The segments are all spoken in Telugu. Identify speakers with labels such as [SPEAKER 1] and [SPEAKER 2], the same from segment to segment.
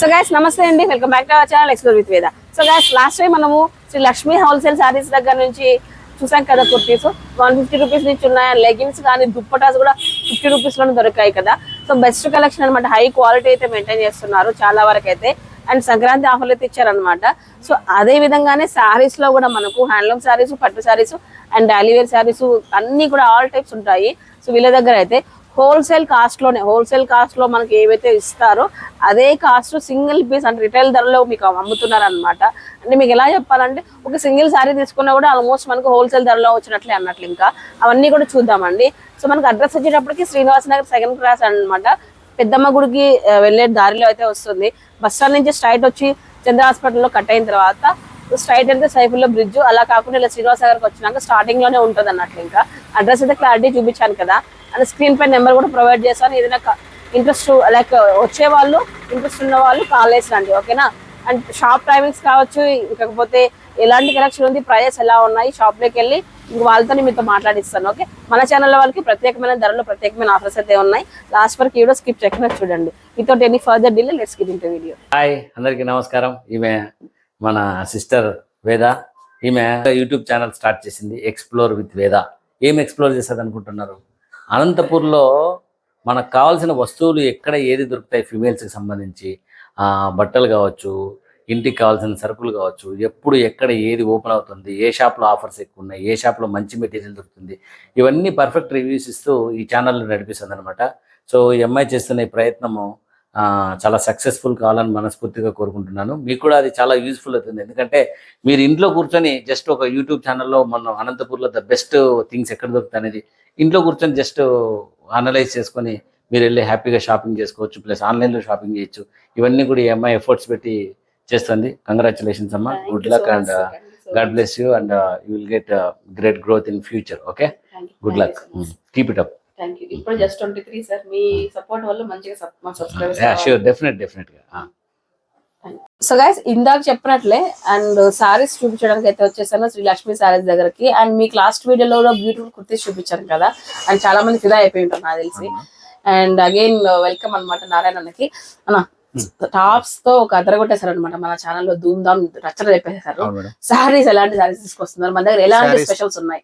[SPEAKER 1] సో గైస్ నమస్తే అండి. Welcome back to our channel explore with Veda so guys last time మనము శ్రీ లక్ష్మీ హోల్సేల్ సారీస్ దగ్గర నుంచి చూసాం కదా కుర్తీస్. వన్ ఫిఫ్టీ రూపీస్ నుంచి ఉన్నాయి? లెగిన్స్ కానీ దుప్పటాస్ కూడా ఫిఫ్టీ రూపీస్లోనే దొరికాయి కదా. సో బెస్ట్ కలెక్షన్ అనమాట హై క్వాలిటీ అయితే మెయింటైన్ చేస్తున్నారు చాలా వరకు అయితే అండ్ సంక్రాంతి ఆఫర్లు అయితే ఇచ్చారనమాట సో అదే విధంగానే శారీస్లో కూడా మనకు హ్యాండ్లూమ్ సారీస్ పట్టు శారీస్ అండ్ డైలీ శారీస్ అన్ని కూడా ఆల్ టైప్స్ ఉంటాయి. సో వీళ్ళ దగ్గర అయితే హోల్సేల్ కాస్ట్లోనే హోల్సేల్ కాస్ట్లో మనకి ఏవైతే ఇస్తారో అదే కాస్ట్ సింగిల్ పీస్ అంటే రిటైల్ ధరలో మీకు అమ్ముతున్నారనమాట అంటే మీకు ఎలా చెప్పాలంటే ఒక సింగిల్ శారీ తీసుకున్నా కూడా ఆల్మోస్ట్ మనకు హోల్సేల్ ధరలో వచ్చినట్లే అన్నట్లు ఇంకా. అవన్నీ కూడా చూద్దామండి. సో మనకు అడ్రస్ వచ్చేటప్పటికి శ్రీనివాస్ నగర్ సెకండ్ క్లాస్ అనమాట పెద్దమ్మ గుడికి వెళ్ళే దారిలో అయితే వస్తుంది. బస్ స్టాండ్ నుంచి స్ట్రైట్ వచ్చి చంద్ర హాస్పిటల్లో కట్ అయిన తర్వాత స్ట్రైట్ అయితే సైఫుల్లో బ్రిడ్జ్ అలా కాకుండా ఇలా శ్రీనివాస్ నగర్కి వచ్చినాక స్టార్టింగ్లోనే ఉంటుంది అన్నట్లు ఇంకా. అడ్రస్ అయితే క్లారిటీ చూపించాను కదా. అండ్ స్క్రీన్ పై నెంబర్ కూడా ప్రొవైడ్ చేస్తాను. ఏదైనా ఇంట్రెస్ట్ లైక్ వచ్చే వాళ్ళు ఇంట్రెస్ట్ ఉన్న వాళ్ళు కాల్ చేసి రండి ఓకేనా? అండ్ షాప్ టైమింగ్స్ కావచ్చు ఇంకపోతే ఎలాంటి కలెక్షన్ ఉంది ప్రైజెస్ ఎలా ఉన్నాయి షాప్లోకి వెళ్ళి ఇంక వాళ్ళతో మీతో మాట్లాడిస్తాను ఓకే? మన ఛానల్ వాళ్ళకి ప్రత్యేకమైన ధరలు ప్రత్యేకమైన ఆఫర్స్ అయితే ఉన్నాయి. లాస్ట్ వరకు వీడియో స్కిప్ చేయకుండా చూడండి. Without any further deal let's get into video
[SPEAKER 2] hi అందరికీ నమస్కారం. ఈమె మన సిస్టర్ వేద. ఈమె యూట్యూబ్ ఛానల్ స్టార్ట్ చేసింది ఎక్స్ప్లోర్ విత్ వేద. ఏం ఎక్స్ప్లోర్ చేసేది అనుకుంటున్నారు? అనంతపూర్లో మనకు కావాల్సిన వస్తువులు ఎక్కడ ఏది దొరుకుతాయి ఫిమేల్స్కి సంబంధించి? బట్టలు కావచ్చు ఇంటికి కావాల్సిన సరుకులు కావచ్చు ఎప్పుడు ఎక్కడ ఏది ఓపెన్ అవుతుంది ఏ షాప్లో ఆఫర్స్ ఎక్కువ ఉన్నాయి ఏ షాప్లో మంచి మెటీరియల్ దొరుకుతుంది ఇవన్నీ పర్ఫెక్ట్ రివ్యూస్ ఇస్తూ ఈ ఛానల్ నడిపిస్తుంది అనమాట సో ఈ అమ్మాయి చేస్తున్న ఈ ప్రయత్నము చాలా సక్సెస్ఫుల్ కావాలని మనస్ఫూర్తిగా కోరుకుంటున్నాను. మీకు కూడా అది చాలా యూస్ఫుల్ అవుతుంది. ఎందుకంటే మీరు ఇంట్లో కూర్చొని జస్ట్ ఒక యూట్యూబ్ ఛానల్లో మనం అనంతపూర్లో ద బెస్ట్ థింగ్స్ ఎక్కడ దొరుకుతాయి అనేది ఇంట్లో కూర్చొని జస్ట్ అనలైజ్ చేసుకొని మీరు వెళ్ళి హ్యాపీగా షాపింగ్ చేసుకోవచ్చు ప్లస్ ఆన్లైన్లో షాపింగ్ చేయొచ్చు. ఇవన్నీ కూడా ఈ అమ్మాయి ఎఫర్ట్స్ పెట్టి చేస్తుంది. కంగ్రాచులేషన్స్ అమ్మా. Good luck and God bless you and you will get great growth in future okay good luck keep it up
[SPEAKER 1] thank you ఇప్పుడు జస్ట్ ట్వంటీ త్రీ సార్ మీ సపోర్ట్ వల్ల మంచిగా మా సబ్స్క్రైబర్స్
[SPEAKER 2] షూర్ డెఫినెట్ డెఫినెట్గా
[SPEAKER 1] సో గైస్ ఇందాక చెప్పినట్లే అండ్ సారీస్ చూపించడానికి అయితే వచ్చేసాను శ్రీ లక్ష్మి సారీస్ దగ్గరకి. అండ్ మీకు లాస్ట్ వీడియోలో బ్యూటిఫుల్ కుర్తీస్ చూపించాను కదా. అండ్ చాలా మంది ఫిదా అయిపోయి ఉంటారు నాకు తెలిసి. అండ్ అగైన్ వెల్కమ్ అన్నమాట నారాయణకి అన్న టాప్స్తో ఒక అదర కొట్టేశారు అనమాట మన ఛానల్లో ధూమ్ ధామ్ రచ్చన చెప్పేశారు సారీస్ ఎలాంటి సారీస్ తీసుకొస్తున్నారు? మన దగ్గర ఎలాంటి. స్పెషల్స్ ఉన్నాయి?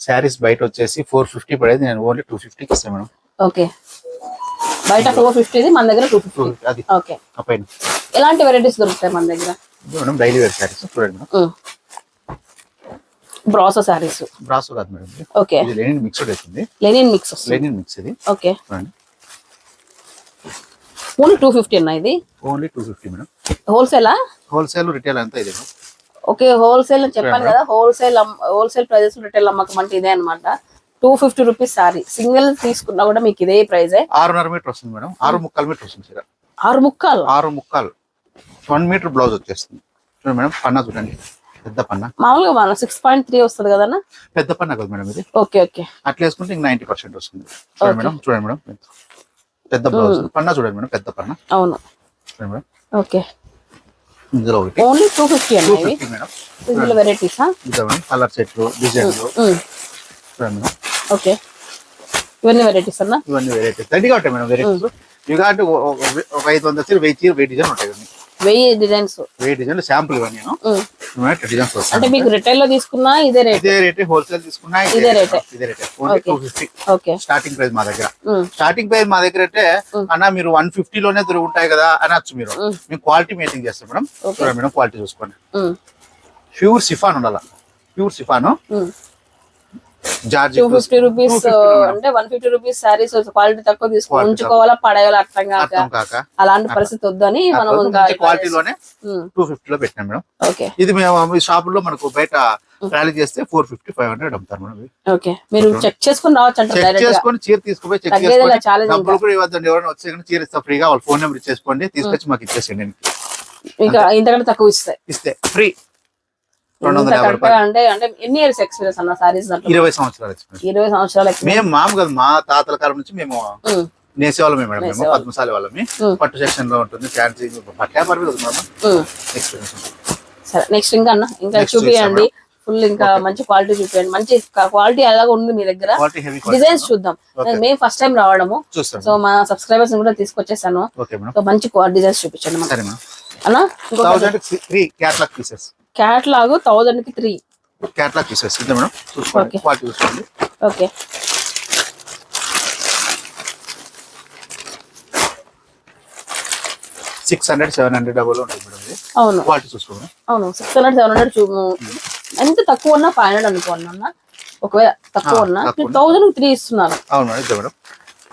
[SPEAKER 3] శారీస్ బయట వచ్చేసి ఫోర్ ఫిఫ్టీ పడేది. నేను ఓన్లీ టూ ఫిఫ్టీకి ఇస్తాను మేడం.
[SPEAKER 1] ఓకే. బయట ఫోర్ ఫిఫ్టీది మన దగ్గర టూ ఫిఫ్టీ
[SPEAKER 3] 250 అది.
[SPEAKER 1] ఓకే.
[SPEAKER 3] పైన.
[SPEAKER 1] ఎలాంటి వెరైటీస్ దొరుకుతాయి మన దగ్గర?
[SPEAKER 3] Madam daily wear saris. చూడండి మేడం.
[SPEAKER 1] బ్రాసో సారీస్
[SPEAKER 3] బ్రాసో కాదు మేడం.
[SPEAKER 1] ఓకే.
[SPEAKER 3] ఇది లెనిన్ మిక్స్డ్ అవుతుంది
[SPEAKER 1] లెనిన్ మిక్స్ వస్తుంది.
[SPEAKER 3] లెనిన్ మిక్స్ ఇది.
[SPEAKER 1] ఓకే.
[SPEAKER 3] చూడండి.
[SPEAKER 1] ఓన్లీ టూ ఫిఫ్టీ అన్న ఇది?
[SPEAKER 3] Only two fifty madam.
[SPEAKER 1] హోల్సేలా
[SPEAKER 3] wholesale retail అంతా ఇది మేడం.
[SPEAKER 1] ఓకే హోల్సేల్ అని చెప్పాను కదా హోల్సేల్ హోల్సేల్ ప్రైజెస్ రిటైల్ అమ్మకం అంటే ఇదే అనమాట two fifty rupees sari single తీసుకున్నా కూడా మీకు ఇదే ప్రైజే
[SPEAKER 3] ఆరున్నర మీటర్ వస్తుంది మేడం. ఆరు ముక్కాలు మీటర్ వస్తుంది చీర
[SPEAKER 1] ఆరు ముక్కలు?
[SPEAKER 3] ఆరు ముక్కాలు. వన్ మీటర్ బ్లౌజ్ వచ్చేస్తుంది. చూడండి మేడం పన్నా చూడండి. పెద్ద పన్నా.
[SPEAKER 1] మామూలుగా మన సిక్స్ పాయింట్ త్రీ వస్తుంది కదన్న?
[SPEAKER 3] పెద్ద పన్నా కదా మేడం ఇది?
[SPEAKER 1] Okay okay.
[SPEAKER 3] అట్లా వేసుకుంటే ఇంక నైన్టీ పర్సెంట్ వస్తుంది. చూడండి మేడం చూడండి మేడం. పెద్ద బ్లౌజ్. పన్నా చూడండి మేడం పెద్ద పన్నా.
[SPEAKER 1] అవును.
[SPEAKER 3] చూడండి మేడం.
[SPEAKER 1] ఓకే.
[SPEAKER 3] ఇందులో ఒకటి.
[SPEAKER 1] ఓన్లీ టూ ఫిఫ్టీ ఇవి.
[SPEAKER 3] Fifty madam.
[SPEAKER 1] ఇందులో వెరైటీసా
[SPEAKER 3] ఇదేమండి కలర్ సెట్లు డిజైన్లు మేడం.
[SPEAKER 1] ఓకే. ఇవన్నీ వెరైటీస్ అన్న?
[SPEAKER 3] ఇవన్నీ వెరైటీస్ రెడీగా ఉంటాయి మేడం వెరైటీస్ ఇవి కాబట్టి ఒక- ఐదు వందల వెయ్యి వెయ్యి డిజైన్ ఉంటాయి
[SPEAKER 1] వెయ్యి డిజైన్స్
[SPEAKER 3] వెయ్యి డిజైన్లు శాంపుల్ ఇవన్నీ డిజైన్స్
[SPEAKER 1] అంటే
[SPEAKER 3] వస్తాయి
[SPEAKER 1] మీకు రిటైల్లో తీసుకున్నా ఇదే రేట్
[SPEAKER 3] ఇదే రేటే హోల్సేల్ తీసుకున్నా
[SPEAKER 1] ఇదే రేటే.
[SPEAKER 3] ఇదే రేటే only. Two fifty
[SPEAKER 1] okay
[SPEAKER 3] starting price మా దగ్గర. స్టార్టింగ్ ప్రైస్ మా దగ్గర అంటే అన్న మీరు వన్ ఫిఫ్టీ లోనే దొరుకుతాయి కదా అనొచ్చు మీరు.
[SPEAKER 1] Mm.
[SPEAKER 3] మేము క్వాలిటీ మెయింటైన్ చేస్తాం మేడం. చూడండి మేడం క్వాలిటీ చూసుకోండి. ప్యూర్ సిఫాన్ ఉండాలి? Pure chiffon
[SPEAKER 1] two fifty rupees అంటే one fifty rupees saris quality తక్కువ తీసుకుని ఉంచుకోవాలా పడేయాలి అర్థం కాక. అలాంటి పరిస్థితి వద్దని మనం
[SPEAKER 3] క్వాలిటీలోనే టూ ఫిఫ్టీ లో పెట్టినాం మేడం.
[SPEAKER 1] ఓకే.
[SPEAKER 3] ఇది మేము ఈ షాపుల్లో మనకు బయట ర్యాలీ చేస్తే ఫోర్ ఫిఫ్టీ ఫైవ్ హండ్రెడ్ అమ్ముతారు మేడం.
[SPEAKER 1] ఓకే. మీరు చెక్ చేసుకుని రావచ్చు
[SPEAKER 3] చెక్
[SPEAKER 1] డైరెక్ట్గా.
[SPEAKER 3] చేసుకొని చీర తీసుకుపోయి చెక్
[SPEAKER 1] ఇంకా.
[SPEAKER 3] డబ్బులు కూడా ఇవ్వద్దండి. ఎవరైనా వచ్చే కానీ చీర ఇస్తా ఫ్రీగా. వాళ్ళ ఫోన్ నెంబర్ ఇచ్చేసుకోండి. తీసుకొచ్చి మాకు ఇచ్చేసేయండి.
[SPEAKER 1] ఇంకా ఇంతకంటే తక్కువ ఇస్తాయి
[SPEAKER 3] ఇస్తే. ఫ్రీ రెండు వందల
[SPEAKER 1] ఇంత
[SPEAKER 3] యాభై
[SPEAKER 1] కరెక్ట్
[SPEAKER 3] రూపాయలు
[SPEAKER 1] అంటే అంటే ఎన్ని ఇయర్స్ ఎక్స్పీరియన్స్ అన్న సారీస్
[SPEAKER 3] ఇరవై సంవత్సరాలు ఎక్స్పీరియన్స్
[SPEAKER 1] ఇరవై సంవత్సరాల
[SPEAKER 3] మేము మాము కదా మా తాతల కాలం నుంచి మేము నేసేవాళ్ళమే మేడం మేము. పద్మశాలి వాళ్ళమి. పట్టు సెక్షన్లో ఉంటుంది ఫ్యాన్సీ పట్టాపరి
[SPEAKER 1] ఉమ్.
[SPEAKER 3] ఎక్స్పీరియన్స్
[SPEAKER 1] సరే నెక్స్ట్ ఇంకా అన్న. ఇంకా చూపియండి. ఫుల్ ఇంకా మంచి క్వాలిటీ చూపించండి మంచి క్వాలిటీ ఎలాగ ఉంది మీ దగ్గర. డిజైన్స్ చూద్దాం. మేము ఫస్ట్ టైం రావడము. సో మా సబ్స్క్రైబర్స్ కూడా తీసుకొచ్చేసాను. సో మంచి డిజైన్స్ చూపించండి అన్నా
[SPEAKER 3] త్రీ క్యాట్లాగ్ పీసెస్
[SPEAKER 1] క్యాట్లాగ్ థౌజండ్కి త్రీ.
[SPEAKER 3] క్యాట్లాగ్ పీసెస్ ఇదే మేడం. చూసుకోండి. క్వాలిటీ చూసుకోండి.
[SPEAKER 1] Okay.
[SPEAKER 3] Six hundred seven hundred double ఉంటుంది మేడం ఇది.
[SPEAKER 1] అవును.
[SPEAKER 3] క్వాలిటీ చూసుకోండి.
[SPEAKER 1] అవును సిక్స్ హండ్రెడ్ సెవెన్ హండ్రెడ్ చూ ఎంత తక్కువ ఉన్నా ఫైవ్ హండ్రెడ్ అనుకోండి అన్న ఒకవేళ తక్కువ ఉన్నా థౌజండ్ త్రీ ఇస్తున్నారు
[SPEAKER 3] అవును మేడం ఇదే మేడం.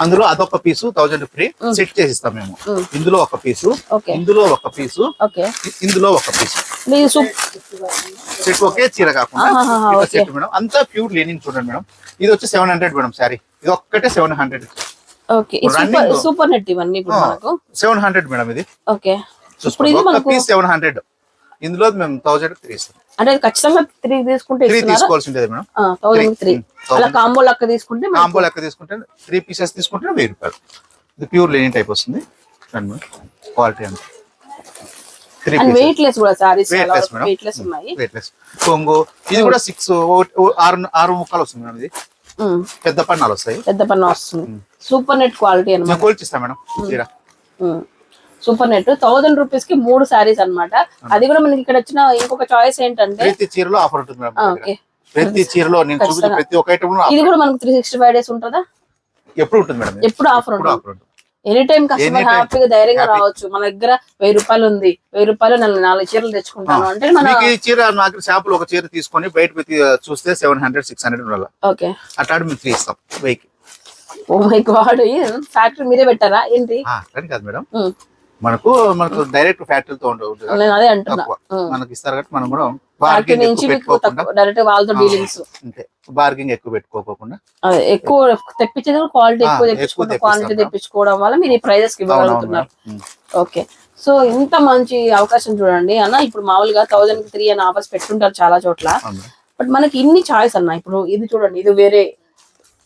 [SPEAKER 3] అందులో అదొక పీసు థౌజండ్ ఫ్రీ సెట్ చేసి ఇస్తాం మేము. ఇందులో ఒక పీసు ఇందులో ఒక పీసు
[SPEAKER 1] ఓకే.
[SPEAKER 3] ఇందులో ఒక పీసు
[SPEAKER 1] మీరు సూప్.
[SPEAKER 3] సెట్ ఒకే చీర కాకుండా. Set madam. అంతా ప్యూర్ లెనిన్ చూడండి మేడం. ఇది వచ్చి సెవెన్ హండ్రెడ్ మేడం సారీ ఇది ఒక్కటే seven hundred
[SPEAKER 1] okay. Super net ఇవన్నీ
[SPEAKER 3] సెవెన్ హండ్రెడ్ మేడం ఇది.
[SPEAKER 1] ఓకే. ఇప్పుడు ఇది మనకు
[SPEAKER 3] సెవెన్ హండ్రెడ్ ఇందులో మేము థౌజండ్ త్రీ ఇస్తాం.
[SPEAKER 1] అంటే ఖచ్చితంగా త్రీ తీసుకుంటే
[SPEAKER 3] త్రీ తీసుకోవాల్సి ఉండేది మేడం.
[SPEAKER 1] థౌజండ్ త్రీ అలా
[SPEAKER 3] 1000.
[SPEAKER 1] కాంబో లెక్క తీసుకుంటే
[SPEAKER 3] కాంబో లెక్క తీసుకుంటే త్రీ పీసెస్ తీసుకుంటే వెయ్యి రూపాయలు. ఇది ప్యూర్ లెనిన్ టైప్ వస్తుంది. క్వాలిటీ అంటే
[SPEAKER 1] అండ్ వెయిట్ లెస్ కూడా సారీస్. వెయిట్ లెస్ ఉన్నాయి.
[SPEAKER 3] కొంగు ఇది కూడా సిక్స్ ఆరు ఆరు ముక్కలు వస్తుంది మేడం ఇది.
[SPEAKER 1] Mm.
[SPEAKER 3] పెద్ద పన్నాలు వస్తాయి.
[SPEAKER 1] పెద్ద పన్ను వస్తుంది. సూపర్ నెట్ క్వాలిటీ అనమాట
[SPEAKER 3] కోల్చిస్తాం మేడం. చీర
[SPEAKER 1] సూపర్ నెట్ థౌసండ్ రూపీస్కి మూడు సారీస్ అన్నమాట. అది కూడా మనకి ఇక్కడ వచ్చిన ఇంకొక చాయిస్ ఏంటంటే
[SPEAKER 3] ప్రతి చీరలో ఆఫర్ ఉంటుంది.
[SPEAKER 1] ఓకే
[SPEAKER 3] ప్రతి చీరలో నేను చూపించిన. ప్రతి ఒక్క ఐటమ్
[SPEAKER 1] ఇది కూడా మనకు త్రీ సిక్స్టీ ఫైవ్ డేస్ ఉంటుందా?
[SPEAKER 3] ఎప్పుడు ఉంటుంది మేడం?
[SPEAKER 1] ఎప్పుడు ఆఫర్ ఉంటుంది. Any time customer. హ్యాపీగా ధైర్యంగా. రావచ్చు. మన దగ్గర వెయ్యి రూపాయలు ఉంది. వెయ్యి రూపాయలు నేను నాలుగు చీరలు తెచ్చుకుంటాను అంటే మన
[SPEAKER 3] చీర నాకు షాపులో ఒక చీర తీసుకొని బయట చూస్తే సెవెన్ హండ్రెడ్ సిక్స్ హండ్రెడ్ ఉండాలి?
[SPEAKER 1] ఓకే.
[SPEAKER 3] అట్లాంటి మేము త్రీ ఇస్తాం వెయ్యికి.
[SPEAKER 1] ఓ మై గాడ్ ఫ్యాక్టరీ మీరే పెట్టారా? ఏంటి?
[SPEAKER 3] అట్లని కాదు మేడం. మనకు మనకు డైరెక్ట్ ఫ్యాక్టరీతో
[SPEAKER 1] ఉమ్.
[SPEAKER 3] మనకి ఇస్తారు కాబట్టి మనం కూడా బార్గింగ్
[SPEAKER 1] నుంచి డైరెక్ట్ వాళ్ళతో డీలింగ్స్
[SPEAKER 3] అంతే. బార్గింగ్ ఎక్కువ పెట్టుకోకుండా
[SPEAKER 1] ఎక్కువ తెప్పించేది క్వాలిటీ ఎక్కువ
[SPEAKER 3] తెప్పిస్తాం.
[SPEAKER 1] క్వాంటిటీ తెప్పించుకోవడం వల్ల మీరు ఈ ప్రైజెస్ ఇవ్వగలుగుతున్నారు. ఓకే సో ఇంత మంచి అవకాశం చూడండి. అన్న ఇప్పుడు మామూలుగా థౌజండ్కి త్రీ అని ఆఫర్స్ పెట్టుంటారు చాలా చోట్ల. బట్ మనకి ఇన్ని చాయిస్ అన్న ఇప్పుడు ఇది చూడండి ఇది వేరే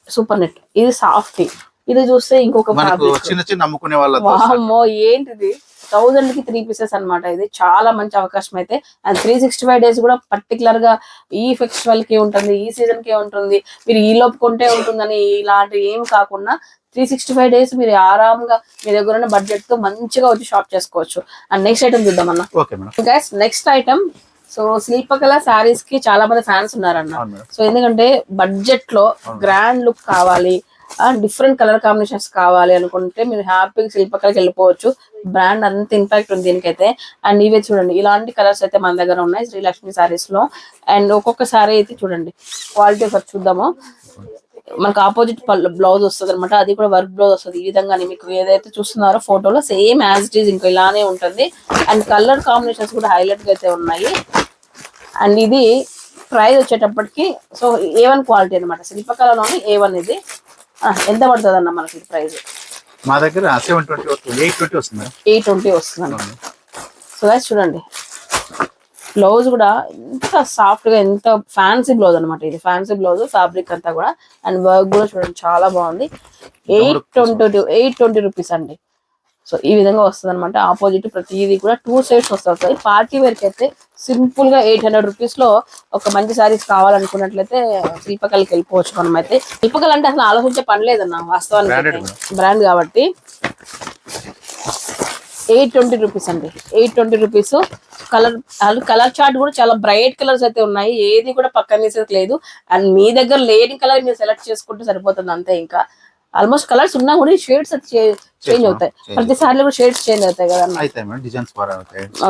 [SPEAKER 1] సూపర్ నెట్ ఇది సాఫ్ట్ ఇది చూస్తే ఇంకొక
[SPEAKER 3] చిన్న చిన్న అమ్ముకునే
[SPEAKER 1] వామ్మో ఏంటిది? థౌజండ్కి త్రీ పీసెస్ అన్నమాట ఇది. చాలా మంచి అవకాశం అయితే. And three sixty five days కూడా పర్టికులర్గా ఈ ఫెస్టివల్కి ఉంటుంది ఈ సీజన్కి ఉంటుంది. మీరు ఈ లోపు కొంటే ఉంటుందని ఇలాంటివి ఏం కాకుండా త్రీ సిక్స్టీ ఫైవ్ డేస్ మీరు ఆరాంగా మీ దగ్గర ఉన్న బడ్జెట్తో మంచిగా వచ్చి షాప్ చేసుకోవచ్చు. అండ్ నెక్స్ట్ ఐటమ్ చూద్దాం అన్న. గైస్ నెక్స్ట్ ఐటమ్ సో శిల్పకళ శారీస్కి చాలా మంది ఫ్యాన్స్ ఉన్నారన్న. సో ఎందుకంటే బడ్జెట్లో గ్రాండ్ లుక్ కావాలి. డిఫరెంట్ కలర్ కాంబినేషన్స్ కావాలి అనుకుంటే మీరు హ్యాపీగా శిల్పకళకి వెళ్ళిపోవచ్చు. బ్రాండ్ అంత ఇంపాక్ట్ ఉంది దీనికైతే. అండ్ ఇవే చూడండి. ఇలాంటి కలర్స్ అయితే మన దగ్గర ఉన్నాయి శ్రీలక్ష్మి సారీస్లో. అండ్ ఒక్కొక్క సారీ అయితే చూడండి. క్వాలిటీ ఒకటి చూద్దాము. మనకు ఆపోజిట్ బ్లౌజ్ వస్తుంది అనమాట అది కూడా వర్క్ బ్లౌజ్ వస్తుంది. ఈ విధంగా మీకు ఏదైతే చూస్తున్నారో ఫోటోలో సేమ్ యాజ్ ఇట్ ఈజ్ ఇంకా ఇలానే ఉంటుంది. అండ్ కలర్ కాంబినేషన్స్ కూడా హైలైట్గా అయితే ఉన్నాయి. అండ్ ఇది ప్రైస్ వచ్చేటప్పటికి సో ఏ వన్ క్వాలిటీ అనమాట శిల్పకళలోని ఏ వన్ ఇది. ఎంత పడుతుంది అన్న మనకి ప్రైస్?
[SPEAKER 3] మా దగ్గర సెవెన్ ట్వంటీ వస్తుంది. ఎయిట్ ట్వంటీ వస్తుంది మేడం.
[SPEAKER 1] ఎయిట్ ట్వంటీ వస్తుంది సో గైస్ చూడండి. బ్లౌజ్ కూడా ఎంత సాఫ్ట్గా ఎంత ఫ్యాన్సీ బ్లౌజ్ అన్నమాట ఇది. ఫ్యాన్సీ బ్లౌజ్ ఫ్యాబ్రిక్ అంతా కూడా. అండ్ వర్క్ కూడా చూడండి చాలా బాగుంది. Eight twenty eight twenty rupees అండి. సో ఈ విధంగా వస్తుంది అనమాట ఆపోజిట్ ప్రతిదీ కూడా టూ సైడ్స్ వస్తాయి. పార్టీ వేర్కి అయితే సింపుల్గా ఎయిట్ హండ్రెడ్ రూపీస్లో ఒక మంచి సారీస్ కావాలనుకున్నట్లయితే శిల్పకళకి వెళ్ళిపోవచ్చు మనం అయితే శిల్పకళ అంటే అసలు ఆలోచించే పని లేదన్న వాస్తవానికి బ్రాండ్ కాబట్టి. ఎయిట్ ట్వంటీ రూపీస్ అండి. Eight twenty rupees colour colour chart కూడా చాలా బ్రైట్ కలర్స్ అయితే ఉన్నాయి. ఏది కూడా పక్కన తీసేది లేదు. అండ్ మీ దగ్గర లేని కలర్ మీరు సెలెక్ట్ చేసుకుంటే సరిపోతుంది అంతే ఇంకా. ఆల్మోస్ట్ కలర్స్ ఉన్నా కూడా షేడ్స్ చేంజ్ అవుతాయి. ప్రతిసారి కూడా షేడ్స్ చేంజ్ అవుతాయి కదా
[SPEAKER 3] madam designs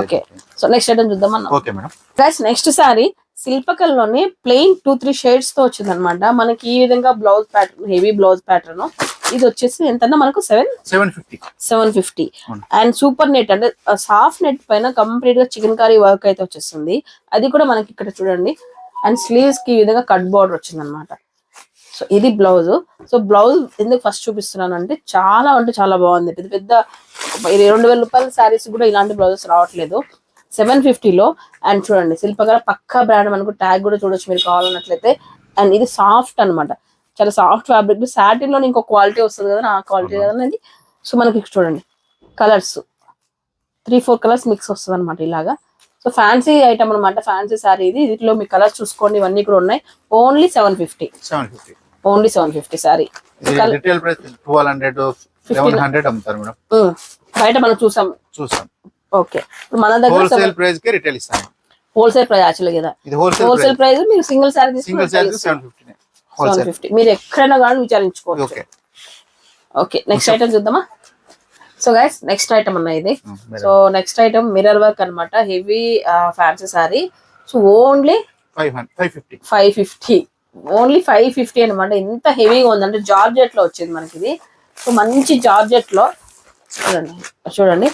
[SPEAKER 1] okay so next item చూద్దాం అన్న.
[SPEAKER 3] Okay madam.
[SPEAKER 1] Guys next sari శిల్పకల్లోనే plain two three షేడ్స్తో వచ్చింది అనమాట మనకి ఈ విధంగా blouse pattern heavy blouse pattern ఇది వచ్చేసి ఎంతన్నా మనకు? Seven
[SPEAKER 3] seven fifty
[SPEAKER 1] seven fifty. And super net అంటే సాఫ్ట్ నెట్ పైన కంప్లీట్గా చికెన్ కర్రీ వర్క్ అయితే వచ్చేస్తుంది. అది కూడా మనకి ఇక్కడ చూడండి. అండ్ స్లీవ్స్కి ఈ విధంగా కట్ బార్డర్ వచ్చింది అనమాట సో ఇది బ్లౌజ్. సో బ్లౌజ్ ఎందుకు ఫస్ట్ చూపిస్తున్నాను అంటే చాలా అంటే చాలా బాగుంది. పెద్ద పెద్ద రెండు వేల రూపాయల శారీస్ కూడా ఇలాంటి బ్లౌజెస్ రావట్లేదు. సెవెన్ ఫిఫ్టీలో అండ్ చూడండి శిల్పకళ పక్కా బ్రాండ్ మనకు ట్యాగ్ కూడా చూడొచ్చు మీరు కావాలన్నట్లయితే. అండ్ ఇది సాఫ్ట్ అన్నమాట. చాలా సాఫ్ట్ ఫ్యాబ్రిక్. సాటిన్లో ఇంకో క్వాలిటీ వస్తుంది కదా ఆ క్వాలిటీ కదా అనేది సో మనకి చూడండి colours. Three four colours mix వస్తుంది అనమాట ఇలాగా. సో ఫ్యాన్సీ ఐటమ్ అనమాట ఫ్యాన్సీ సారీ ఇది. వీటిలో మీ కలర్స్ చూసుకోండి ఇవన్నీ కూడా ఉన్నాయి. Only seven fifty.
[SPEAKER 3] Seven fifty.
[SPEAKER 1] Only seven fifty sari.
[SPEAKER 3] Retail price twelve hundred eleven hundred అమ్ముతారు మేడం.
[SPEAKER 1] బయట మనం చూసాం.
[SPEAKER 3] చూస్తాం
[SPEAKER 1] ఓకే. మన దగ్గర
[SPEAKER 3] హోల్సేల్ ప్రైస్కి రిటైల్ ఇస్తాను
[SPEAKER 1] హోల్సేల్ ప్రైస్ యాక్చువల్ కదా.
[SPEAKER 3] హోల్సేల్
[SPEAKER 1] ప్రైస్ మీరు single sari
[SPEAKER 3] seven fifty
[SPEAKER 1] seven fifty మీరు ఎక్కడైనా కానీ విచారించుకోవచ్చు.
[SPEAKER 3] ఓకే
[SPEAKER 1] ఓకే నెక్స్ట్ ఐటమ్ చూద్దామా? సో గైస్ నెక్స్ట్ ఐటమ్ అన్న ఇది. So next item mirror work అన్నమాట. Heavy fancy sari so only
[SPEAKER 3] five five fifty
[SPEAKER 1] five fifty only five fifty అనమాట ఎంత హెవీగా ఉందంటే జార్జెట్లో వచ్చింది మనకి ఇది సో మంచి జార్జెట్లో చూడండి చూడండి.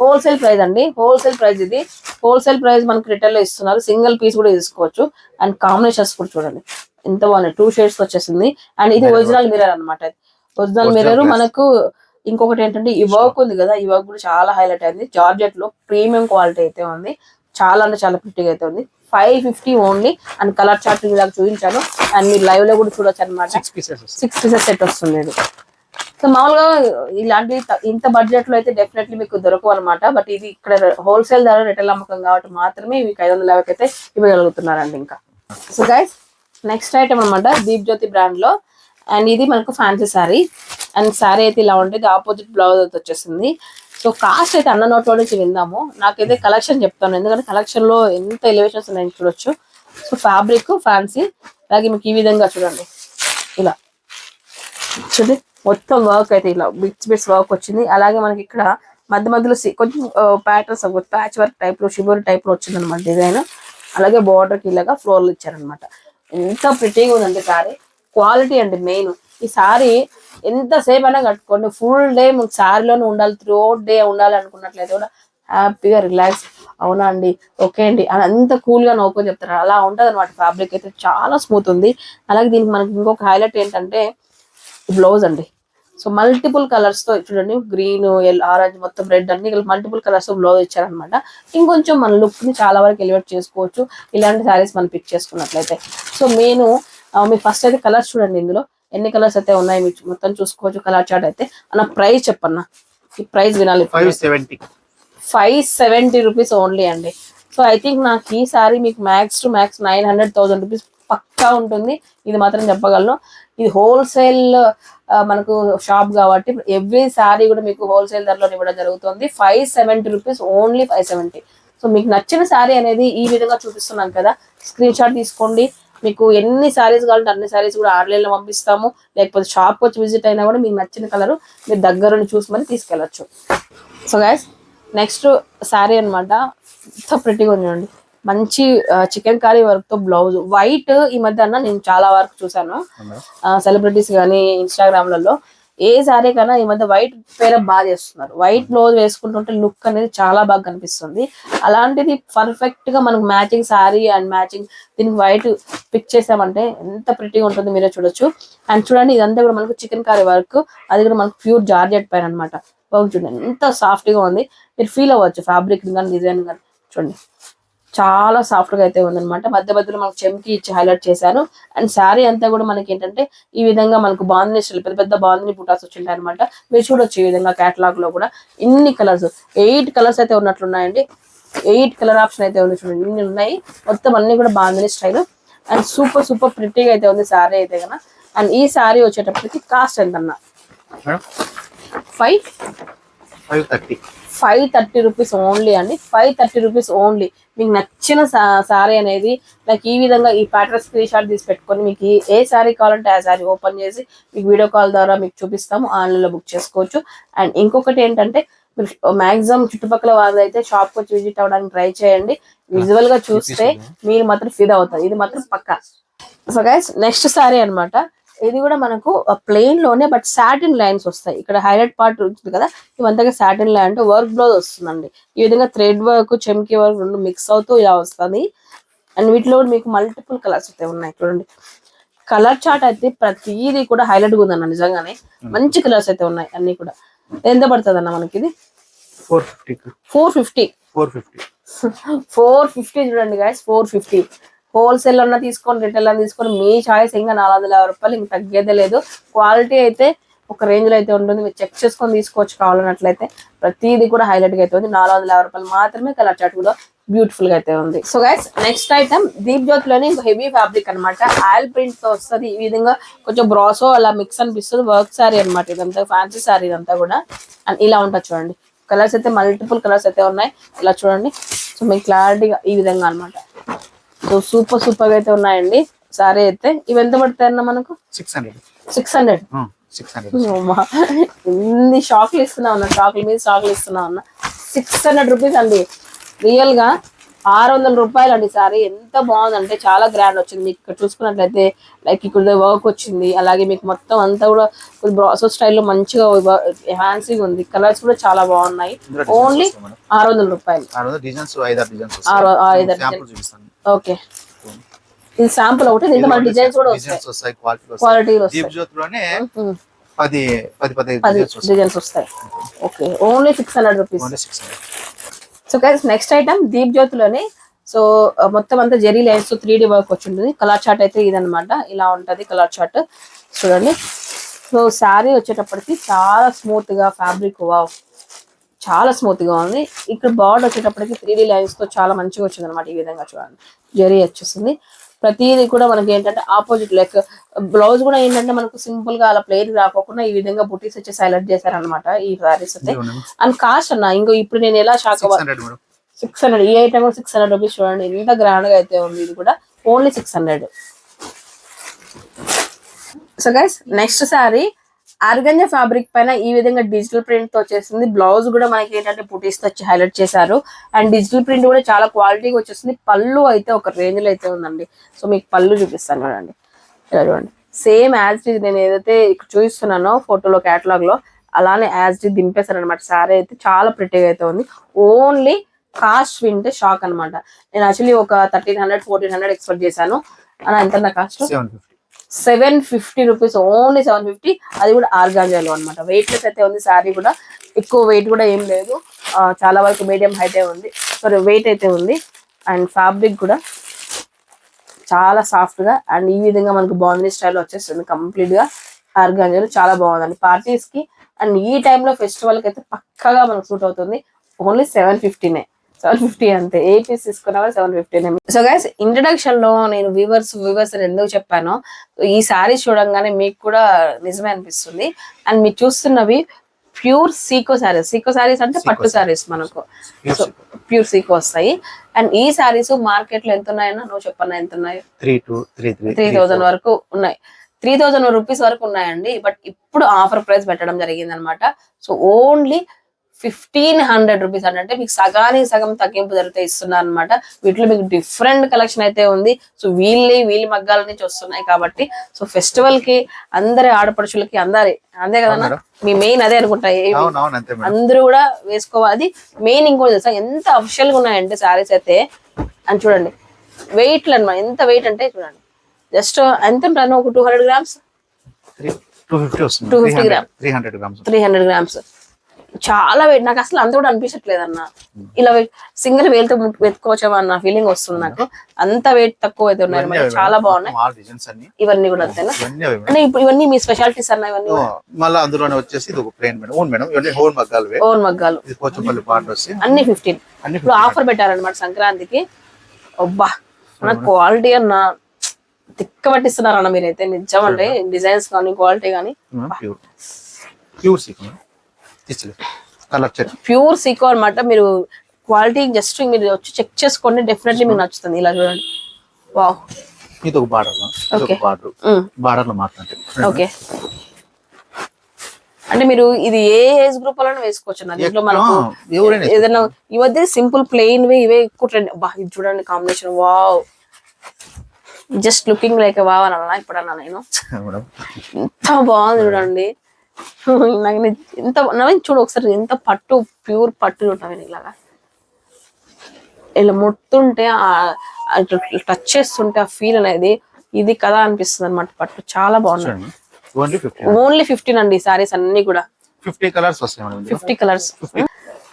[SPEAKER 1] హోల్సేల్ ప్రైస్ అండి. హోల్సేల్ ప్రైస్ ఇది. హోల్సేల్ ప్రైస్ మనకి రిటైల్లో ఇస్తున్నారు. సింగిల్ పీస్ కూడా తీసుకోవచ్చు. అండ్ కాంబినేషన్స్ కూడా చూడండి. ఎంత బాగున్నాయి. టూ షేడ్స్ వచ్చేసింది. అండ్ ఇది ఒరిజినల్ మిర్రర్ అనమాట ఒరిజినల్ మిర్రర్. మనకు ఇంకొకటి ఏంటంటే ఈ వర్క్ ఉంది కదా ఈ వర్క్ కూడా చాలా హైలైట్ అయింది. జార్జెట్లో ప్రీమియం క్వాలిటీ అయితే ఉంది. చాలా అంటే చాలా ప్రిట్టిగా అయితే ఉంది. Five fifty only and colour chart ఇలా చూపించాను. అండ్ మీరు లైవ్లో కూడా చూడొచ్చు అనమాట
[SPEAKER 3] సిక్స్ పీసెస్
[SPEAKER 1] సెట్ వస్తుంది ఇది సో మామూలుగా ఇలాంటి ఇంత బడ్జెట్లో అయితే డెఫినెట్లీ మీకు దొరకవు అనమాట బట్ ఇది ఇక్కడ హోల్సేల్ ధర రిటైల్ అమ్మకం కాబట్టి మాత్రమే మీకు ఐదు వందల యాభైకి అయితే ఇవ్వగలుగుతున్నారండి ఇంకా. సో గైస్ నెక్స్ట్ ఐటమ్ అనమాట దీప్ జ్యోతి బ్రాండ్లో. అండ్ ఇది మనకు ఫ్యాన్సీ శారీ అండ్ శారీ అయితే ఇలా ఉంటుంది. ఆపోజిట్ బ్లౌజ్ అయితే వచ్చేసింది. సో కాస్ట్ అయితే అన్న నోట్లో నుంచి విందాము. నాకైతే కలెక్షన్ చెప్తాను. ఎందుకంటే కలెక్షన్లో ఎంత ఎలివేషన్స్ ఉన్నాయని చూడొచ్చు. సో ఫ్యాబ్రిక్ ఫ్యాన్సీ అలాగే మీకు ఈ విధంగా చూడండి. ఇలా. చూడండి మొత్తం వర్క్ అయితే ఇలా బిట్స్ బిట్స్ వర్క్ వచ్చింది. అలాగే మనకి ఇక్కడ మధ్య మధ్యలో కొంచెం ప్యాటర్న్స్ ప్యాచ్ వర్క్ టైప్లో షిబోరి టైప్లో వచ్చింది అనమాట డిజైన్ అలాగే బార్డర్కి ఇలాగా ఫ్లోర్లు ఇచ్చారనమాట ఎంత ప్రిటీగా ఉందండి సారీ. క్వాలిటీ అండి మెయిన్ ఈ సారీ ఎంతసేపు అయినా కట్టుకోండి. ఫుల్ డే మీకు సారీలోనే ఉండాలి త్రూ డే ఉండాలి అనుకున్నట్లయితే కూడా హ్యాపీగా రిలాక్స్ అవునా అండి ఓకే అండి. అని అంత కూల్గా నవ్వుకొని చెప్తారు. అలా ఉంటుంది అనమాట ఫ్యాబ్రిక్ అయితే చాలా స్మూత్ ఉంది. అలాగే దీనికి మనకి ఇంకొక హైలైట్ ఏంటంటే బ్లౌజ్ అండి. సో మల్టిపుల్ కలర్స్తో చూడండి. గ్రీన్ ఎల్ ఆరెంజ్ మొత్తం రెడ్ అన్ని మల్టిపుల్ కలర్స్తో బ్లౌజ్ ఇచ్చారనమాట ఇంకొంచెం మన లుక్ని చాలా వరకు ఎలివేట్ చేసుకోవచ్చు. ఇలాంటి శారీస్ మనం పిక్ చేసుకున్నట్లయితే. సో నేను మీ ఫస్ట్ అయితే కలర్స్ చూడండి ఇందులో. ఎన్ని కలర్స్ అయితే ఉన్నాయి మీకు మొత్తం చూసుకోవచ్చు కలర్ చార్ట్ అయితే. అన్న ప్రైస్ చెప్పన్నా? ఈ ప్రైస్ వినాలి
[SPEAKER 3] five seventy
[SPEAKER 1] five seventy rupees only అండి. సో ఐ థింక్ నాకు ఈ సారీ మీకు max to max nine hundred thousand rupees పక్కా ఉంటుంది. ఇది మాత్రం చెప్పగలను. ఇది హోల్సేల్ మనకు షాప్ కాబట్టి ఎవ్రీ సారీ కూడా మీకు హోల్సేల్ ధరలో ఇవ్వడం జరుగుతుంది. Five seventy rupees only five seventy so మీకు నచ్చిన సారీ అనేది ఈ విధంగా చూపిస్తున్నాం కదా. స్క్రీన్ షాట్ తీసుకోండి. మీకు ఎన్ని సారీస్ కావాలంటే అన్ని సారీస్ కూడా ఆన్లైన్లో పంపిస్తాము. లేకపోతే షాప్ వచ్చి విజిట్ అయినా కూడా మీకు నచ్చిన కలర్ మీరు దగ్గరుండి చూసి మరి తీసుకెళ్ళచ్చు. సో గైస్ నెక్స్ట్ శారీ అనమాట ఎంత ప్రిటీగా ఉందండి మంచి చికెన్ కర్రీ వర్క్తో బ్లౌజ్ వైట్ ఈ మధ్య అన్న నేను చాలా వరకు చూసాను సెలబ్రిటీస్ కానీ ఇన్స్టాగ్రామ్లలో ఏ శారీ కన్నా ఈ మధ్య వైట్ పేర బాగా చేస్తున్నారు. వైట్ బ్లౌజ్ వేసుకుంటుంటే లుక్ అనేది చాలా బాగా కనిపిస్తుంది. అలాంటిది పర్ఫెక్ట్గా మనకు మ్యాచింగ్ సారీ అండ్ మ్యాచింగ్ దీనికి వైట్ పిక్ చేసామంటే ఎంత ప్రిటీగా ఉంటుంది మీరే చూడొచ్చు. అండ్ చూడండి ఇదంతా కూడా మనకు చికెన్ కర్రీ వర్క్ అది కూడా మనకు ప్యూర్ జార్జెట్ పైన అనమాట వర్క్ చూడండి ఎంత సాఫ్ట్గా ఉంది. మీరు ఫీల్ అవ్వచ్చు ఫ్యాబ్రిక్ కానీ డిజైన్ కానీ. చూడండి. చాలా సాఫ్ట్గా అయితే ఉందన్నమాట. మధ్య మధ్యలో మనకు చెంకి ఇచ్చి హైలైట్ చేశారు. అండ్ శారీ అంతా కూడా మనకి ఏంటంటే ఈ విధంగా మనకు బాందిని పెద్ద పెద్ద బాందిని పుటాస్ వచ్చింటాయి అనమాట మీరు చూడొచ్చు ఈ విధంగా కేటలాగ్లో కూడా. ఇన్ని కలర్స్ ఎయిట్ కలర్స్ అయితే ఉన్నట్లున్నాయండి. ఎయిట్ కలర్ ఆప్షన్ అయితే ఉంది చూడండి. ఇన్ని ఉన్నాయి. మొత్తం అన్ని కూడా bandhani style. And super super ప్రిటీగా అయితే ఉంది శారీ అయితే కన్నా అండ్ ఈ శారీ వచ్చేటప్పటికి కాస్ట్ ఎంత అన్న five
[SPEAKER 3] five thirty
[SPEAKER 1] five thirty rupees only అండి. Five thirty rupees only. మీకు నచ్చిన సారీ అనేది లైక్ ఈ విధంగా ఈ ప్యాటర్న్ స్క్రీన్ షాట్ తీసి పెట్టుకొని మీకు ఏ శారీ కావాలంటే ఆ శారీ ఓపెన్ చేసి మీకు వీడియో కాల్ ద్వారా మీకు చూపిస్తాము. ఆన్లైన్లో బుక్ చేసుకోవచ్చు. అండ్ ఇంకొకటి ఏంటంటే మీరు మాక్సిమం చుట్టుపక్కల వాళ్ళు అయితే షాప్కి వచ్చి విజిట్ అవ్వడానికి ట్రై చేయండి. విజువల్గా చూస్తే మీరు మాత్రం ఫిదా అవుతారు. ఇది మాత్రం పక్కా. సో గైస్ నెక్స్ట్ సారీ అన్నమాట. ఇది కూడా మనకు ప్లెయిన్లోనే బట్ సాటిన్ లైన్స్ వస్తాయి. ఇక్కడ హైలైట్ పార్ట్ ఉంటుంది కదా ఇవంతగా సాటిన్ లైన్ అంటే వర్క్ బ్లౌజ్ వస్తుందండి. ఈ విధంగా థ్రెడ్ వర్క్ చెమ్కి వర్క్ రెండు మిక్స్ అవుతూ ఇలా వస్తుంది. అండ్ వీటిలో కూడా మీకు మల్టిపుల్ కలర్స్ అయితే ఉన్నాయి చూడండి. కలర్ చార్ట్ అయితే ప్రతిదీ కూడా హైలైట్గా ఉందన్న నిజంగానే. మంచి కలర్స్ అయితే ఉన్నాయి అన్ని కూడా. ఎంత పడుతుంది అన్న మనకి ఇది?
[SPEAKER 3] Four fifty
[SPEAKER 1] four fifty
[SPEAKER 3] four fifty
[SPEAKER 1] four fifty చూడండి గాయస్ ఫోర్ ఫిఫ్టీ హోల్సేల్ అన్న తీసుకొని రిటైల్ అన్న తీసుకొని మీ చాయిస్ ఇంకా నాలుగు వందల యాభై రూపాయలు ఇంకా తగ్గేదే లేదు. క్వాలిటీ అయితే ఒక రేంజ్లో అయితే ఉంటుంది. మీరు చెక్ చేసుకొని తీసుకోవచ్చు కావాలన్నట్లయితే. ప్రతిదీ కూడా హైలైట్గా అయితే ఉంది. నాలుగు వందల యాభై రూపాయలు మాత్రమే కలర్ చాట్ కూడా బ్యూటిఫుల్గా అయితే ఉంది. So guys next item Deep జ్యోతిలోని heavy fabric అన్నమాట. ఆయిల్ ప్రింట్తో వస్తుంది. ఈ విధంగా కొంచెం బ్రాసో అలా మిక్స్ అనిపిస్తుంది. వర్క్ సారీ అన్నమాట ఇదంతా ఫ్యాన్సీ సారీ ఇదంతా కూడా. అండ్ ఇలా ఉంటుంది చూడండి. కలర్స్ అయితే మల్టిపుల్ కలర్స్ అయితే ఉన్నాయి. ఇలా చూడండి. సో మీకు క్లారిటీగా ఈ విధంగా అన్నమాట. సో సూపర్ సూపర్గా అయితే ఉన్నాయండి. సారీ అయితే. ఇవి ఎంత పడతాయన్న మనకు?
[SPEAKER 3] Six hundred
[SPEAKER 1] six hundred
[SPEAKER 3] six hundred
[SPEAKER 1] ఎన్ని షాక్లు ఇస్తున్నా ఉన్నా షాక్ల మీద షాక్లు ఇస్తున్నా ఉన్నా సిక్స్ హండ్రెడ్ రూపీస్ అండి. రియల్గా ఆరు వందల రూపాయలు అండి సారీ ఎంత బాగుందంటే చాలా గ్రాండ్ వచ్చింది. మీకు ఇక్కడ చూసుకున్నట్లయితే లైక్ ఇక్కడ వర్క్ వచ్చింది. అలాగే మీకు మొత్తం అంతా కూడా బ్రాసో స్టైల్లో మంచిగా హ్యాన్సీగా ఉంది. కలర్స్ కూడా చాలా బాగున్నాయి. ఓన్లీ. ఆరు వందల రూపాయలు.
[SPEAKER 3] ఆ రోజు డిజైన్స్ ఐదారు డిజైన్స్
[SPEAKER 1] ఓకే. ఇది శాంపుల్ ఒకటి దీంట్లో మన డిజైన్స్ కూడా వస్తాయి.
[SPEAKER 3] డిజైన్స్ వస్తాయి క్వాలిటీ దీప్ జ్యోత్లోనే
[SPEAKER 1] ఉమ్,
[SPEAKER 3] పది పది పది
[SPEAKER 1] పది
[SPEAKER 3] డిజైన్స్ వస్తాయి.
[SPEAKER 1] Okay. Only six hundred rupees so guys next item Deep జ్యోతిలోనే so మొత్తం అంతా zari lines three D work వచ్చి ఉంటుంది కలర్ చార్ట్ అయితే ఇదన్నమాట. ఇలా ఉంటది కలర్ చార్ట్ చూడండి. సో శారీ వచ్చేటప్పటికి చాలా స్మూత్గా ఫ్యాబ్రిక్ వావ్ చాలా స్మూత్గా ఉంది. ఇక్కడ బార్డర్ వచ్చేటప్పటికి త్రీ డి లైన్స్తో చాలా మంచిగా వచ్చింది అనమాట ఈ విధంగా చూడండి. జెరీ వచ్చేసింది. ప్రతిదీ కూడా మనకి ఏంటంటే ఆపోజిట్ లైక్ బ్లౌజ్ కూడా ఏంటంటే మనకు సింపుల్గా అలా ప్లేట్ రాకోకుండా ఈ విధంగా బుటీస్ వచ్చి హైలైట్ చేశారనమాట ఈ సారీస్ అయితే. అండ్ కాస్ట్ అన్న ఇంకో ఇప్పుడు నేను ఎలా shock
[SPEAKER 3] six hundred madam.
[SPEAKER 1] Six hundred ఈ ఐటమ్ కూడా సిక్స్ హండ్రెడ్ రూపీస్ చూడండి. ఎంత గ్రాండ్గా అయితే ఉంది ఇది కూడా. Only six hundred so guys next sari organza fabric పైన ఈ విధంగా డిజిటల్ ప్రింట్తో వచ్చేసింది బ్లౌజ్ కూడా మనకి ఏంటంటే పుటీస్తో వచ్చి హైలైట్ చేశారు. అండ్ డిజిటల్ ప్రింట్ కూడా చాలా క్వాలిటీగా వచ్చేసింది పళ్ళు అయితే ఒక రేంజ్లో అయితే ఉందండి. సో మీకు పళ్ళు చూపిస్తాను చూడండి. ఇలా చూడండి. సేమ్ యాజ్ ఇట్ నేను ఏదైతే ఇక్కడ చూపిస్తున్నానో ఫోటోలో కేటలాగ్లో అలానే యాజ్ ఇట్ దింపేశారు అనమాట సారీ అయితే చాలా ప్రిటీగా అయితే ఉంది. ఓన్లీ కాస్ట్ వింటే షాక్ అన్నమాట. నేను యాక్చువల్లీ ఒక thirteen hundred fourteen hundred expect చేశాను. అని ఎంత నా cost?
[SPEAKER 3] Seven fifty.
[SPEAKER 1] Seven fifty rupees only seven fifty అది కూడా ఆర్గాంజాలో అనమాట వెయిట్ లెస్ అయితే ఉంది శారీ కూడా. ఎక్కువ వెయిట్ కూడా ఏం లేదు. చాలా వరకు మీడియం హైట్ ఉంది. సారీ వెయిట్ అయితే ఉంది. అండ్ ఫ్యాబ్రిక్ కూడా చాలా సాఫ్ట్గా అండ్ ఈ విధంగా మనకు బాగుంది స్టైల్ వచ్చేస్తుంది కంప్లీట్గా. ఆర్గాంజాలు చాలా బాగుందండి. పార్టీస్కి అండ్ ఈ టైంలో ఫెస్టివల్కి అయితే పక్కగా మనకు సూట్ అవుతుంది. ఓన్లీ సెవెన్ ఫిఫ్టీనే సెవెన్ ఫిఫ్టీ అంతే. ఏ పీస్ తీసుకున్నా సెవెన్ ఫిఫ్టీనే సో గైస్ ఇంట్రడక్షన్లో నేను వ్యూవర్స్ వ్యూవర్స్ ఎందుకు చెప్పానో ఈ సారీ చూడంగానే మీకు కూడా నిజమే అనిపిస్తుంది. అండ్ మీరు చూస్తున్నవి pure sico saris sico saris అంటే పట్టు సారీస్ మనకు. సో ప్యూర్ సీకో వస్తాయి. అండ్ ఈ సారీస్ మార్కెట్లో ఎంత ఉన్నాయన్నా నువ్వు చెప్పన్నా ఎంత ఉన్నాయి.
[SPEAKER 3] త్రీ టూ త్రీ
[SPEAKER 1] థౌజండ్ వరకు ఉన్నాయి. త్రీ థౌజండ్ రూపీస్ వరకు ఉన్నాయండి. బట్ ఇప్పుడు ఆఫర్ ప్రైస్ పెట్టడం జరిగింది అనమాట so only fifteen hundred rupees అంటే మీకు సగానికి సగం తగ్గింపు జరిగితే ఇస్తున్నారు అనమాట వీటిలో మీకు డిఫరెంట్ కలెక్షన్ అయితే ఉంది. సో వీళ్ళే వీళ్ళ మగ్గాల నుంచి వస్తున్నాయి కాబట్టి. సో ఫెస్టివల్కి అందరి ఆడపడుచులకి అందరి అంతే
[SPEAKER 3] అవును
[SPEAKER 1] మీ మెయిన్ అదే అనుకుంటా. అందరూ కూడా వేసుకోవాలి. మెయిన్ ఇంకోటి తెలుసా? ఎంత అఫిషియల్గా ఉన్నాయంటే సారీస్ అయితే అని చూడండి. వెయిట్ అనమాట ఎంత వెయిట్ అంటే చూడండి. జస్ట్ ఎంత ఉంటుంది ఒక two hundred grams
[SPEAKER 3] two fifty వస్తుంది.
[SPEAKER 1] 250 gram.
[SPEAKER 3] Three hundred grams
[SPEAKER 1] three hundred grams చాలా వెయిట్ నాకు అసలు అంత కూడా అనిపించట్లేదు అన్న. ఇలా సింగిల్ వేలతో వెతుకోవచ్చామా అన్న ఫీలింగ్ వస్తుంది నాకు. అంత వెయిట్ తక్కువ అయితే ఉన్నాయి. చాలా బాగున్నాయి. ఇవన్నీ కూడా అంతేనా అంటే ఇప్పుడు ఇవన్నీ మీ స్పెషాలిటీస్ అన్న ఇవన్నీ
[SPEAKER 3] మళ్ళీ అందులోనే వచ్చేసి ఇది ఒక ప్లేన్ మేడం. ఓన్ మేడం ఇవన్నీ హోల్ మగ్గాలు
[SPEAKER 1] ఓన్ మగ్గాలు.
[SPEAKER 3] పార్ట్ వచ్చి.
[SPEAKER 1] అన్ని ఫిఫ్టీన్ ఇప్పుడు ఆఫర్ పెట్టారనమాట సంక్రాంతికి. అబ్బా మన క్వాలిటీ అన్న. తిక్క పట్టిస్తున్నారు అన్న మీరైతే. నిజం అంటే డిజైన్స్ కానీ క్వాలిటీ కానీ.
[SPEAKER 3] ప్యూర్ ప్యూర్ కలర్ చెట్
[SPEAKER 1] ప్యూర్ సీకో అన్నమాట మీరు క్వాలిటీ జస్ట్ మీరు వచ్చి చెక్ చేసుకోండి డెఫినెట్లీ మీకు నచ్చుతుంది ఇలా చూడండి. వావ్
[SPEAKER 3] ఇది ఒక బార్డర్ ఇది ఒక
[SPEAKER 1] Okay.
[SPEAKER 3] బార్డర్ బార్డర్లో మాట్లాడే
[SPEAKER 1] ఓకే అంటే మీరు ఇది ఏ ఏజ్ గ్రూప్ వాళ్ళని వేసుకోవచ్చు అన్న. దీంట్లో మనకు
[SPEAKER 3] ఎవరైనా
[SPEAKER 1] ఏదైనా మధ్య సింపుల్ ప్లెయిన్ వే ఇవే ఎక్కువ ట్రెండ్ బా ఇది చూడండి combination wow just looking like wow అని అన్నా ఇప్పుడు అన్నా నేను ఎంత బాగుంది చూడండి. నాకు ఎంత నవీన్ చూడు ఒకసారి ఎంత పట్టు ప్యూర్ పట్టు చూడవే ఇలాగా. ఇలా ముట్టుంటే టచ్ చేస్తుంటే ఆ ఫీల్ అనేది ఇది కదా అనిపిస్తుంది అనమాట పట్టు. చాలా
[SPEAKER 3] చూడండి. ఓన్లీ ఫిఫ్టీ
[SPEAKER 1] ఓన్లీ ఫిఫ్టీన్ అండి సారీస్ అన్ని కూడా.
[SPEAKER 3] ఫిఫ్టీ కలర్స్ వస్తాయి.
[SPEAKER 1] ఫిఫ్టీ కలర్స్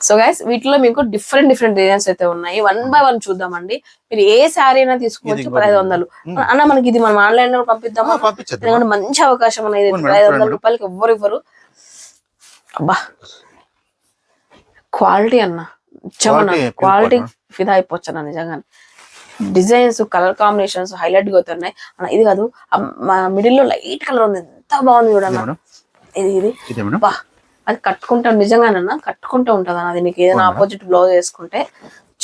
[SPEAKER 1] సో గైస్ వీటిలో మీకు డిఫరెంట్ డిఫరెంట్ డిజైన్స్ అయితే ఉన్నాయి. వన్ బై వన్ చూద్దామండి. మీరు ఏ శారీ అయినా తీసుకోవచ్చు పదహైదు వందలు. అన్న మనకి ఇది మనం ఆన్లైన్లో పంపిద్దామా? ఎందుకంటే మంచి అవకాశం అనేది పదహైదు వందల. రూపాయలకి ఎవ్వరు ఇవ్వరు. అబ్బా. క్వాలిటీ అన్న. నిజమన్నా క్వాలిటీ. ఫిదా అయిపోవచ్చు అన్న నిజంగా డిజైన్స్ కలర్ కాంబినేషన్స్ హైలైట్గా అవుతున్నాయి అన్న ఇది కాదు. మిడిల్లో లైట్ కలర్ ఉంది. ఎంత బాగుంది చూడన్న ఇది ఇది. బా అది కట్టుకుంటా నిజంగానన్నా కట్టుకుంటూ ఉంటది అన్న అది నీకు ఏదైనా? ఆపోజిట్ బ్లౌజ్ వేసుకుంటే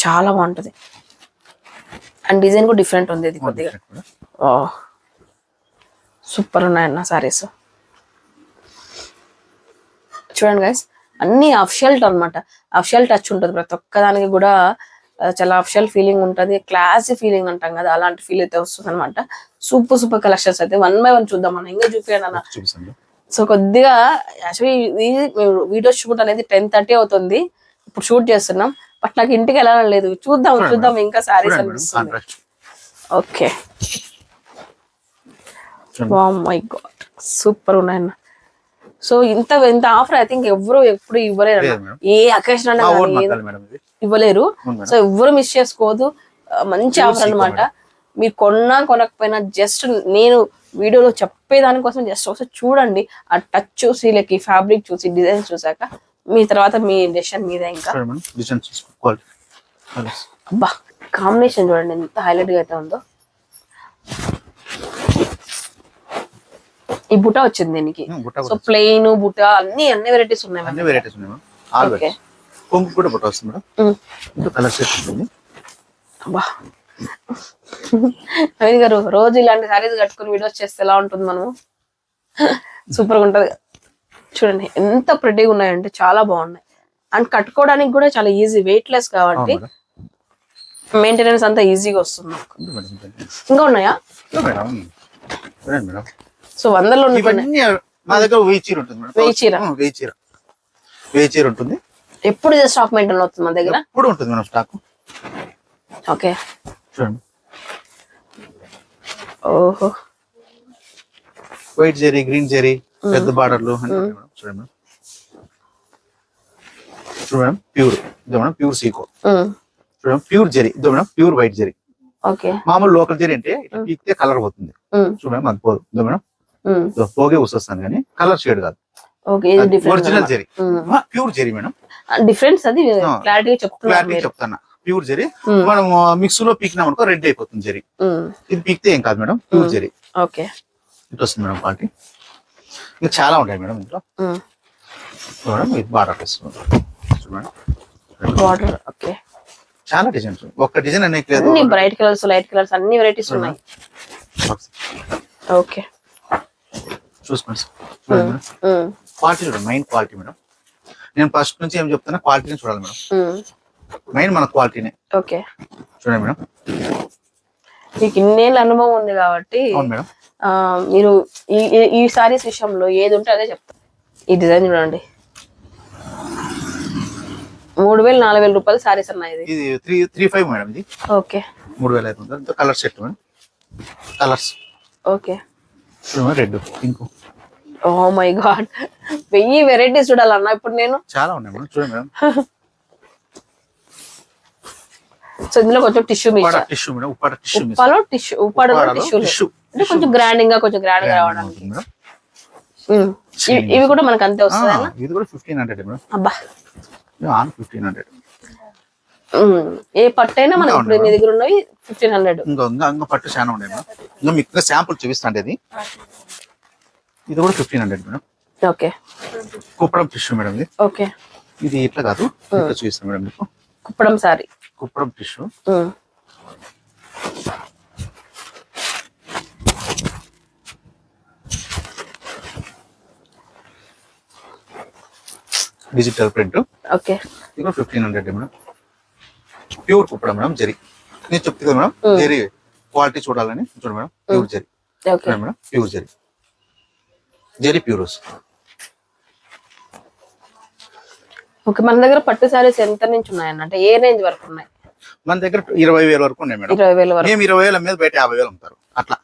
[SPEAKER 1] చాలా బాగుంటది. అండ్ డిజైన్ కూడా డిఫరెంట్ ఉంది ఇది కొద్దిగా. ఓ సూపర్ ఉన్నాయన్న సారీస్ చూడండి గైస్ అన్ని అఫిషియల్ అన్నమాట. అఫిషియల్ టచ్ ఉంటుంది ప్రతి ఒక్క దానికి కూడా చాలా అఫిషియల్ ఫీలింగ్ ఉంటది. క్లాసీ ఫీలింగ్ అంటాం కదా అలాంటి ఫీల్ అయితే వస్తుంది అనమాట సూపర్ సూపర్ కలెక్షన్స్ అయితే. వన్ బై వన్ చూద్దాం మనం ఇంకా చూపించండి అన్న. సో కొద్దిగా యాక్చువల్లీ ఇది వీడియో షూట్ అనేది టెన్ థర్టీ అవుతుంది. ఇప్పుడు షూట్ చేస్తున్నాం. బట్ నాకు ఇంటికి వెళ్ళాలని లేదు. చూద్దాం చూద్దాం ఇంకా సారీస్ అనిపిస్తుంది. ఓకే. మై గాడ్ సూపర్ ఉన్నాయన్న సో ఇంత ఇంత ఆఫర్ ఐ థింక్ ఎవరు ఎప్పుడు ఇవ్వలేరు. ఏ అకేషన్ అన్నా ఇవ్వలేరు. సో ఎవ్వరు మిస్ చేసుకోవద్దు ఆ, మంచి ఆఫర్
[SPEAKER 3] మేడం.
[SPEAKER 1] మీరు కొన్నా కొనకపోయినా జస్ట్ నేను వీడియోలో చెప్పేదానికోసం జస్ట్ ఒకసారి చూడండి. ఆ టచ్ చూసి లైక్ ఈ ఫ్యాబ్రిక్ చూసి డిజైన్ చూసాక మీ తర్వాత మీ డెసిషన్ మీదే ఇంకా. అబ్బా కాంబినేషన్ చూడండి ఎంత హైలైట్గా అయితే ఉందో. ఈ బుట్ట వచ్చింది దీనికి. సో ప్లెయిన్ బుట్ట అన్ని అన్ని వెరైటీస్ ఉన్నాయి
[SPEAKER 3] అన్ని వెరైటీస్ ఉన్నాయి ఆల్. వెరైటీస్ కొంగు కూడా బుట్ట వస్తుంది మేడం కలర్ సెట్ ఉంటుంది
[SPEAKER 1] అబ్బా నవీన్ గారు రోజు ఇలాంటి సారీస్ కట్టుకుని వీడియోస్ చేస్తే ఎలా ఉంటుంది మనము? సూపర్గా ఉంటది. చూడండి ఎంత ప్రెట్టీగా ఉన్నాయంటే చాలా బాగున్నాయి. అండ్ కట్టుకోవడానికి కూడా చాలా ఈజీ వెయిట్ లెస్ కాబట్టి మెయింటెనెన్స్ అంతా ఈజీగా వస్తుంది ఇంకా ఉన్నాయా? సో
[SPEAKER 3] మా దగ్గర వెయ్యి చీర ఉంటుంది మేడం.
[SPEAKER 1] వెయ్యి చీర?
[SPEAKER 3] ఆ, వెయ్యి చీర. వెయ్యి చీర ఉంటుంది.
[SPEAKER 1] ఎప్పుడు స్టాక్ మెయింటైన్ అవుతుంది మన దగ్గర?
[SPEAKER 3] ఎప్పుడు ఉంటుంది మేడం స్టాక్
[SPEAKER 1] ఓకే
[SPEAKER 3] చూడండి
[SPEAKER 1] ఓహో.
[SPEAKER 3] వైట్ జెరీ గ్రీన్ జెరీ పెద్ద బార్డర్లు చూడండి మేడం. చూడండి ప్యూర్ ఇదో మేడం ప్యూర్ సీకో చూడండి ప్యూర్ జెరీ ఇదో madam pure white zari
[SPEAKER 1] okay.
[SPEAKER 3] మామూలు లోకల్ జెరీ అంటే ఇట్లా పీకితే కలర్ పోతుంది. చూడండి అది పోదు. ఇదో మేడం. పోగే వస్తాను కానీ కలర్ షేడ్ కాదు.
[SPEAKER 1] ఓకే ఇది different
[SPEAKER 3] original zari pure zari madam
[SPEAKER 1] difference అది. క్లారిటీ చెప్తున్నారు
[SPEAKER 3] క్లారిటీ
[SPEAKER 1] మీరు.
[SPEAKER 3] చెప్తాను ప్యూర్ జెరీ మనం మిక్స్లో పీకినాం అనుకో రెడ్ అయిపోతుంది జెరీ ఇది పీకితే ఏం కాదు మేడం ప్యూర్ జెరీ
[SPEAKER 1] ఓకే.
[SPEAKER 3] ఇటు వస్తుంది మేడం క్వాలిటీ. ఇంకా చాలా ఉంటాయి మేడం ఇంట్లో. మేడం ఇది బార్డర్ చూడండి
[SPEAKER 1] బార్డర్ ఓకే.
[SPEAKER 3] చాలా డిజైన్స్ ఒక్క డిజైన్ అనేది లేదు.
[SPEAKER 1] అన్ని బ్రైట్ కలర్స్ లైట్ కలర్స్ అన్ని వెరైటీస్ ఉన్నాయి. ఓకే.
[SPEAKER 3] చూసుకోండి క్వాలిటీ చూడండి మెయిన్ క్వాలిటీ మేడం. నేను ఫస్ట్ నుంచి ఏం చెప్తున్నా క్వాలిటీని చూడాలి మేడం. మెయిన్ మన క్వాలిటీనే
[SPEAKER 1] ఓకే.
[SPEAKER 3] చూడండి మేడం.
[SPEAKER 1] మీకు ఇన్నేళ్ళ అనుభవం ఉంది కాబట్టి
[SPEAKER 3] అవును మేడం.
[SPEAKER 1] మీరు ఈ సారీస్ విషయంలో ఏది ఉంటే అదే చెప్తా ఈ డిజైన్ చూడండి. మూడు వేలు నాలుగు వేల రూపాయలు సారీస్ అన్న ఇది.
[SPEAKER 3] ఇది త్రీ త్రీ ఫైవ్ మేడం ఇది.
[SPEAKER 1] ఓకే.
[SPEAKER 3] మూడు వేల ఐదు వందలు colour set madam. Colours
[SPEAKER 1] okay.
[SPEAKER 3] Red pink
[SPEAKER 1] oh my god వెయ్యి వెరైటీస్ చూడాలన్న ఇప్పుడు నేను.
[SPEAKER 3] చాలా ఉన్నాయి మేడం. చూడండి మేడం.
[SPEAKER 1] సో ఇందులో కొంచెం టిష్యూ
[SPEAKER 3] టిష్యూ
[SPEAKER 1] ఉప్పాలో టిష్యూ ఉప్పాడలో టిష్యూ. అంటే కొంచెం గ్రాండింగ్గా కొంచెం గ్రాండ్గా రావడానికి. ఇవి- కూడా మనకు అంతే వస్తుంది
[SPEAKER 3] ఇది కూడా ఫిఫ్టీన్ హండ్రెడ్ మేడం.
[SPEAKER 1] అబ్బా.
[SPEAKER 3] Fifteen hundred.
[SPEAKER 1] ఏ పట్టు అయినా మనకి ఇప్పుడు మీ దగ్గర ఉన్నవి ఫిఫ్టీన్ హండ్రెడ్
[SPEAKER 3] ఇంకా ఇంకా ఇంకా పట్టు చాలా ఉన్నాయి మేడం. ఇంకా మీకు ఇంకా శాంపుల్ చూపిస్తాండి ఇది. ఇది కూడా fifteen hundred madam.
[SPEAKER 1] Okay.
[SPEAKER 3] Kuppadam tissue madam ఇది.
[SPEAKER 1] ఓకే.
[SPEAKER 3] ఇది ఇట్లా కాదు. ఇట్లా చూపిస్తాను మేడం మీకు.
[SPEAKER 1] Kuppadam sari.
[SPEAKER 3] Kuppadam tissue
[SPEAKER 1] um.
[SPEAKER 3] Digital print
[SPEAKER 1] okay
[SPEAKER 3] ఇది కూడా fifteen hundred madam pure Kuppadam madam zari నేను చెప్తే కదా మేడం
[SPEAKER 1] Hmm.
[SPEAKER 3] జరి క్వాలిటీ చూడాలని చూడండి మేడం ప్యూర్ జరి
[SPEAKER 1] ఓకే
[SPEAKER 3] చూడండి madam pure zari zari pure
[SPEAKER 1] okay మన దగ్గర పట్టు సారీస్ ఎంత నుంచి ఉన్నాయన్న? అంటే ఏ రేంజ్ వరకు ఉన్నాయి?
[SPEAKER 3] మన దగ్గర ఇరవై వేల వరకు ఉన్నాయి మేడం.
[SPEAKER 1] ఇరవై వేల వరకు.
[SPEAKER 3] మేము ఇరవై వేల మీద బయట యాభై వేలు అమ్ముతారు. అట్లా.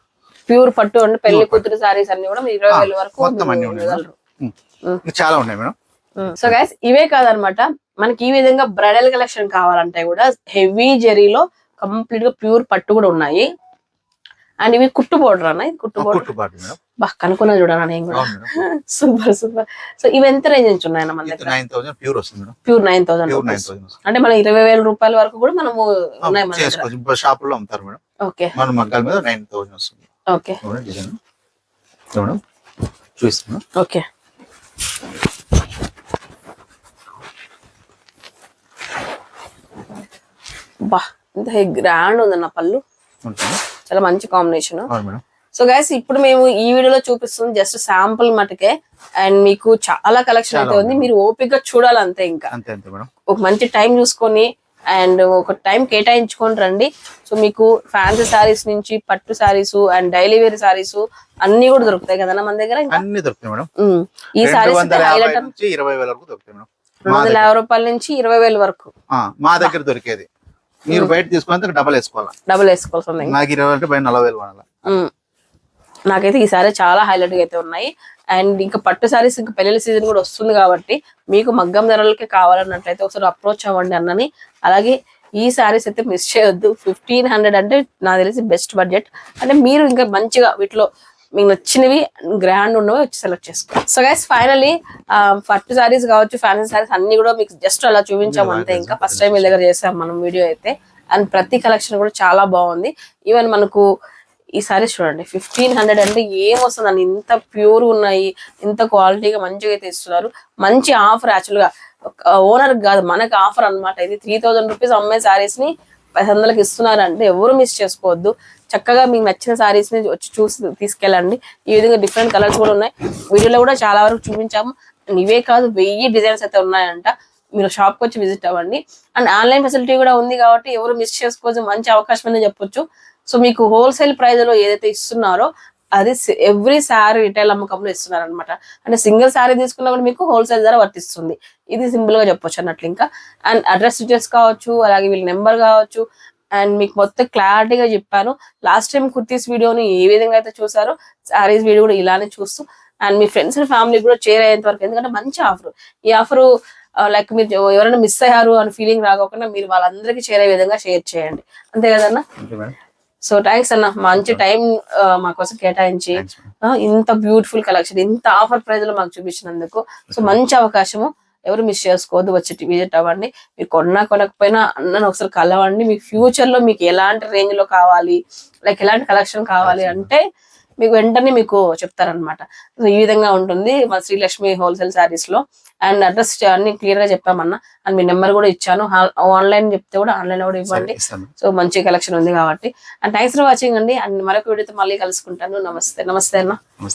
[SPEAKER 1] ప్యూర్ పట్టు అంటే పెళ్ళి కూతురు సారీస్ అన్ని కూడా ఇరవై వేల వరకు
[SPEAKER 3] మొత్తం అన్ని ఉన్నాయి చాలా ఉన్నాయి మేడం.
[SPEAKER 1] సో గైస్ ఇవే కాదనమాట. మనకి ఈ విధంగా బ్రైడల్ కలెక్షన్ కావాలంటే కూడా హెవీ జెరీలో కంప్లీట్గా ప్యూర్ పట్టు కూడా ఉన్నాయి. అండ్ ఇవి కుట్టు బోర్డర్ అన్న ఇది కుట్టు బోర్డర్. బాగా కనుక్కున్నా చూడాలి నేను కూడా. Super super. సో ఇవి ఎంత రేంజ్ నుంచి ఉన్నాయన్న మన దగ్గర?
[SPEAKER 3] ప్యూర్ వస్తుంది
[SPEAKER 1] ప్యూర్ నైన్ థౌసండ్ అంటే మన ఇరవై వేల రూపాయల వరకు కూడా మనము ఉన్నాయి మన దగ్గర.
[SPEAKER 3] ఇప్పుడు షాపుల్లో అమ్ముతారు మేడం.
[SPEAKER 1] ఓకే.
[SPEAKER 3] మన మగ్గాల మీద నైన్ థౌసండ్ వస్తుంది.
[SPEAKER 1] ఓకే.
[SPEAKER 3] మేడం.
[SPEAKER 1] ఓకే. బా ఇంత గ్రాండ్ ఉందన్న పళ్ళు.
[SPEAKER 3] ఉంటుంది.
[SPEAKER 1] చాలా మంచి కాంబినేషన్ సో గైస్ ఇప్పుడు మేము ఈ వీడియోలో చూపిస్తుంది జస్ట్ శాంపుల్ మటుకే. అండ్ మీకు చాలా కలెక్షన్ అయితే ఉంది మీరు ఓపిక చూడాలి అంతే ఇంకా. ఒక మంచి టైం చూసుకొని అండ్ ఒక టైం కేటాయించుకొని రండి. సో మీకు ఫ్యాన్సీ శారీస్ నుంచి పట్టు saris and daily wear saris అన్ని కూడా దొరుకుతాయి కదన్నా మన దగ్గర
[SPEAKER 3] అన్ని దొరుకుతాయి మేడం.
[SPEAKER 1] ఉమ్. ఈ హైలైట్
[SPEAKER 3] నుంచి ఇరవై వేల వరకు దొరుకుతాయి మేడం.
[SPEAKER 1] రెండు వందల యాభై రూపాయల నుంచి ఇరవై వేల వరకు.
[SPEAKER 3] మా దగ్గర దొరికేది. మీరు బయట తీసుకుంటే డబల్ వేసుకోవాలి?
[SPEAKER 1] డబుల్ వేసుకోవాల్సింది
[SPEAKER 3] నాకు ఇరవై అంటే బయట నలభై వేలు కొనాలి.
[SPEAKER 1] నాకైతే ఈ సారీ చాలా హైలైట్గా అయితే ఉన్నాయి. అండ్ ఇంకా పట్టు సారీస్ ఇంకా పెళ్ళి సీజన్ కూడా వస్తుంది కాబట్టి మీకు మగ్గం ధరలకి కావాలన్నట్లయితే ఒకసారి అప్రోచ్ అవ్వండి అన్నని. అలాగే ఈ సారీస్ అయితే మిస్ చేయొద్దు. ఫిఫ్టీన్ హండ్రెడ్ అంటే నాకు తెలిసి బెస్ట్ బడ్జెట్ అంటే మీరు ఇంకా మంచిగా వీటిలో మీకు నచ్చినవి గ్రాండ్ ఉన్నవి వచ్చి సెలెక్ట్ చేసుకో సో గైస్ ఫైనలీ పట్టు సారీస్ కావచ్చు ఫ్యాన్సీ సారీస్ అన్ని కూడా మీకు జస్ట్ అలా చూపించాము అంతే. ఇంకా ఫస్ట్ టైం మీ దగ్గర చేసాం మనం వీడియో అయితే. అండ్ ప్రతి కలెక్షన్ కూడా చాలా బాగుంది. ఈవెన్ మనకు ఈ సారీస్ చూడండి ఫిఫ్టీన్ హండ్రెడ్ అంటే ఏం వస్తుందండి ఇంత ప్యూర్ ఉన్నాయి ఇంత క్వాలిటీగా మంచిగా అయితే ఇస్తున్నారు. మంచి ఆఫర్ యాక్చువల్గా. ఓనర్ కాదు మనకు ఆఫర్ అన్నమాట. ఇది త్రీ థౌజండ్ రూపీస్ అమ్మే సారీస్ని పది వందలకి ఇస్తున్నారు అంటే ఎవరు మిస్ చేసుకోవద్దు. చక్కగా మీకు నచ్చిన సారీస్ని వచ్చి చూసి తీసుకెళ్ళండి. ఈ విధంగా డిఫరెంట్ కలర్స్ కూడా ఉన్నాయి. వీడియోలో కూడా చాలా వరకు చూపించాము. ఇవే కాదు వెయ్యి డిజైన్స్ అయితే ఉన్నాయంట. మీరు షాప్కి వచ్చి విజిట్ అవ్వండి. అండ్ ఆన్లైన్ ఫెసిలిటీ కూడా ఉంది కాబట్టి ఎవరు మిస్ చేసుకోవచ్చు మంచి అవకాశం అని చెప్పొచ్చు. సో మీకు హోల్సేల్ ప్రైస్లో ఏదైతే ఇస్తున్నారో అది ఎవ్రీ శారీ రిటైల్ అమ్మకంలో ఇస్తున్నారు అనమాట అంటే సింగిల్ శారీ తీసుకున్నా కూడా మీకు హోల్సేల్ ధర వర్తిస్తుంది. ఇది సింపుల్గా చెప్పొచ్చు అన్నట్లు ఇంకా. అండ్ అడ్రస్ డీటెయిల్స్ కావచ్చు అలాగే వీళ్ళ నెంబర్ కావచ్చు అండ్ మీకు మొత్తం క్లారిటీగా చెప్పాను. లాస్ట్ టైం కుర్తీస్ వీడియోని ఏ విధంగా అయితే చూసారో శారీస్ వీడియో కూడా ఇలానే చూస్తూ అండ్ మీ ఫ్రెండ్స్ అండ్ ఫ్యామిలీ కూడా షేర్ అయ్యేంత వరకు. ఎందుకంటే మంచి ఆఫర్. ఈ ఆఫర్ లైక్ మీరు ఎవరైనా మిస్ అయ్యారు అని ఫీలింగ్ రాకోకుండా మీరు వాళ్ళందరికీ చేరే విధంగా షేర్ చేయండి. అంతే కదన్నా సో థ్యాంక్స్ అన్న. మంచి టైం మా కోసం కేటాయించి ఇంత బ్యూటిఫుల్ కలెక్షన్ ఇంత ఆఫర్ ప్రైస్లో మాకు చూపించినందుకు. సో మంచి అవకాశము. ఎవరు మిస్ చేసుకోవద్దు వచ్చి విజిట్ అవ్వండి. మీరు కొన్నా కొనకపోయినా అన్నను ఒకసారి కలవండి. మీ ఫ్యూచర్లో మీకు ఎలాంటి రేంజ్లో కావాలి? లైక్ ఎలాంటి కలెక్షన్ కావాలి అంటే మీకు వెంటనే మీకు చెప్తారనమాట సో ఈ విధంగా ఉంటుంది మా శ్రీలక్ష్మి హోల్సేల్ శారీస్లో. అండ్ అడ్రస్ అన్ని క్లియర్గా చెప్పామన్నా. అండ్ మీ నెంబర్ కూడా ఇచ్చాను. ఆన్లైన్ చెప్తే కూడా ఆన్లైన్ కూడా ఇవ్వండి. సో మంచి కలెక్షన్ ఉంది కాబట్టి. అండ్ థ్యాంక్స్ ఫర్ వాచింగ్ అండి. అండ్ మరొక వీడియోతో మళ్ళీ కలుసుకుంటాను. నమస్తే నమస్తే అన్న.